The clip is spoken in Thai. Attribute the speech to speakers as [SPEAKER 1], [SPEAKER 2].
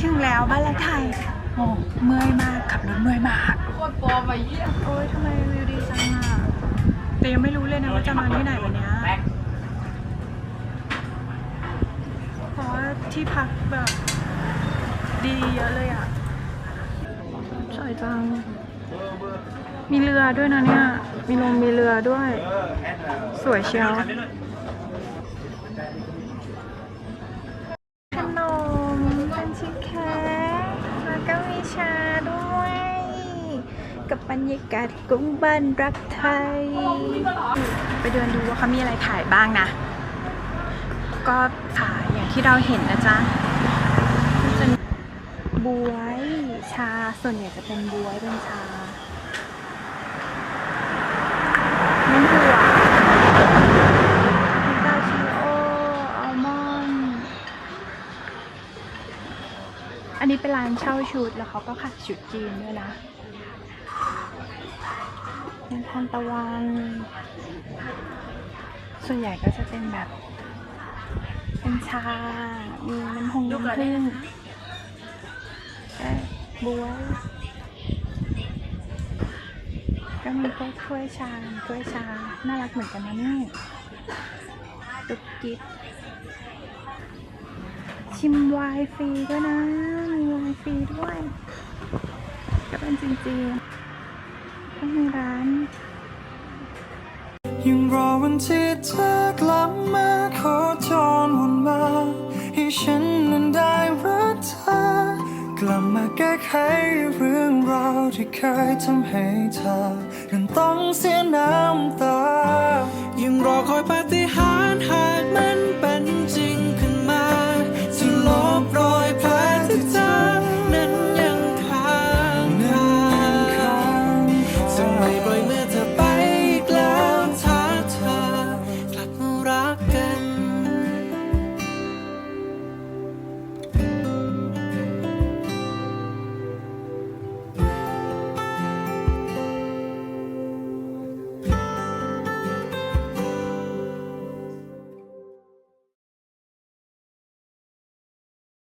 [SPEAKER 1] ถึงแล้วบ้านรักไทยโอ้เมื่อยมากขับรถเมื่อยมาก
[SPEAKER 2] โคตรปลอมไปเยี่ย
[SPEAKER 1] โอ้ยทำไมวิวดีจังอะแต่ยังไม่รู้เลยนะว่าจะนอนที่ไหนวันเนี้ยเพราะว่าที่พักแบบดีเยอะเลยอะสวยจัง มีเรือด้วยนะเนี่ย มีลงมีเรือด้วย สวยเชียว ขนมเป็นชีสเค้กแล้วก็มีชาด้วย กับบรรยากาศกุ้งบ้านรักไทย ไปเดินดูว่าเขามีอะไรขายบ้างนะ ก็ขายอย่างที่เราเห็นนะจ๊ะก็จะมีบวยชาส่วนใหญ่จะเป็นบวยเป็นชาน้ำถั่วพิตาชิโออัลมอนด์ อันนี้เป็นร้านเช่าชุดแล้วเขาก็ขายชุดจีนด้วยนะเป็นทานตะวัน ส่วนใหญ่ก็จะเป็นแบบ เป็นชา มีน้ำหงน้ำผึ้งเอ้ยบวย ก็มีพวกถ้วยชาถ้วยชา น่ารักเหมือนกันนะนี่ตุกกิ๊บ ชิมวน์ฟรีด้วยนะ มีวน์ฟรีด้วยก็เป็นจริงๆข้างในร้าน
[SPEAKER 3] ยังรอวันที่เธอกลับมาโคจรวนมา ให้ฉันนั้นได้รักเธอกลับมาแก้ไขเรื่องราวที่เคยทำให้เธอนั้นต้องเสียน้ำตา ยังรอคอยปาฏิหาริย์หากมัน